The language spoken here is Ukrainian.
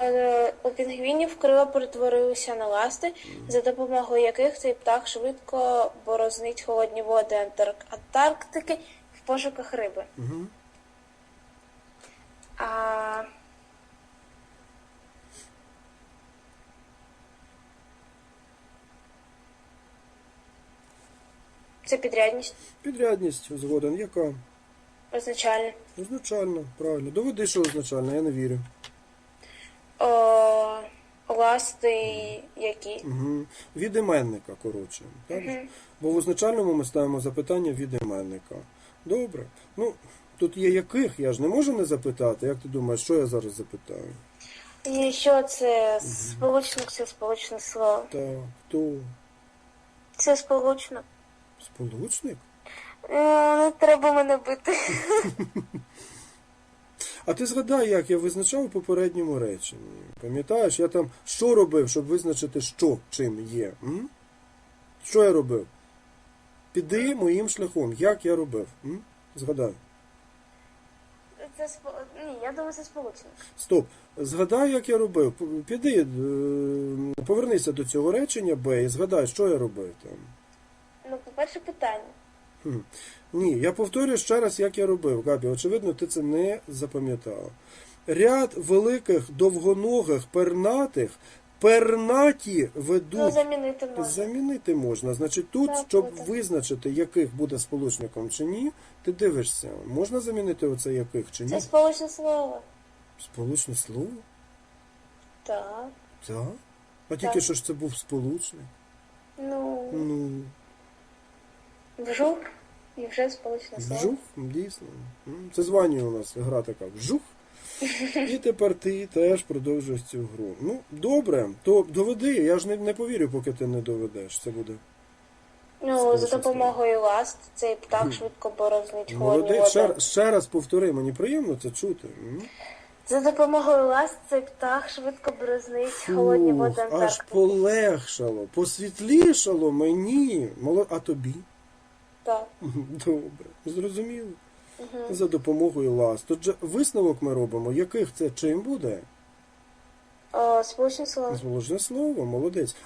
Е, у пінгвінів крила перетворилися на ласти, за допомогою яких цей птах швидко борознить холодні води Антарк- Антарктики в пошуках риби. Угу. А... Це підрядність Підрядність згоден. Яка? означальна. Означальна, правильно. Доведи, що означальна, я не вірю. О, ласти які. Угу. Від іменника, коротше. Так? Бо в означальному ми ставимо запитання від іменника. Добре. Ну, тут є яких, я ж не можу не запитати. Як ти думаєш, що я зараз запитаю? І що це сполучник, це сполучне слово. Так, хто? Це сполучник. Сполучник? Е, Не треба мене А ти згадай, як я визначав у попередньому реченні. Пам'ятаєш, я там що робив, щоб визначити, що чим є? М? Що я робив? Піди моїм шляхом. Як я робив? М? Згадай. Це спо... Ні, я думаю, це сполучник. Стоп. Згадай, як я робив. Піди, е, повернися до цього речення Б і згадай, що я робив там. Ну, по-перше, питання. Ні, я повторюю ще раз, як я робив. Габі, очевидно, ти це не запам'ятав. Ряд великих довгоногих пернатих пернаті Ну, замінити можна. Замінити можна. Значить, тут, Так, щоб буде. визначити, яких буде сполучником чи ні, ти дивишся, можна замінити оце яких чи ні? Це сполучне слово. Сполучне слово? Так. Так. А тільки Так. що ж це був сполучник? Ну, Ну, вжух і вже сполучне слово. вжух, дійсно. Це звання у нас гра така вжух. І тепер ти теж продовжуєш цю гру. Ну, добре, то доведи, я ж не, не повірю, поки ти не доведеш. Це буде. Ну, за допомогою ласт цей птах швидко борознить холодні Молодець, ще, води. ще раз повтори, мені приємно це чути. М? За допомогою ласт цей птах швидко борознить холодні води аж Антарктики. полегшало, посвітлішало мені. Моло- А тобі? Так. Добре, зрозуміло. За допомогою ласт. Отже, висновок ми робимо, яких це чим буде? Сполучне слово. Сполучне слово, молодець.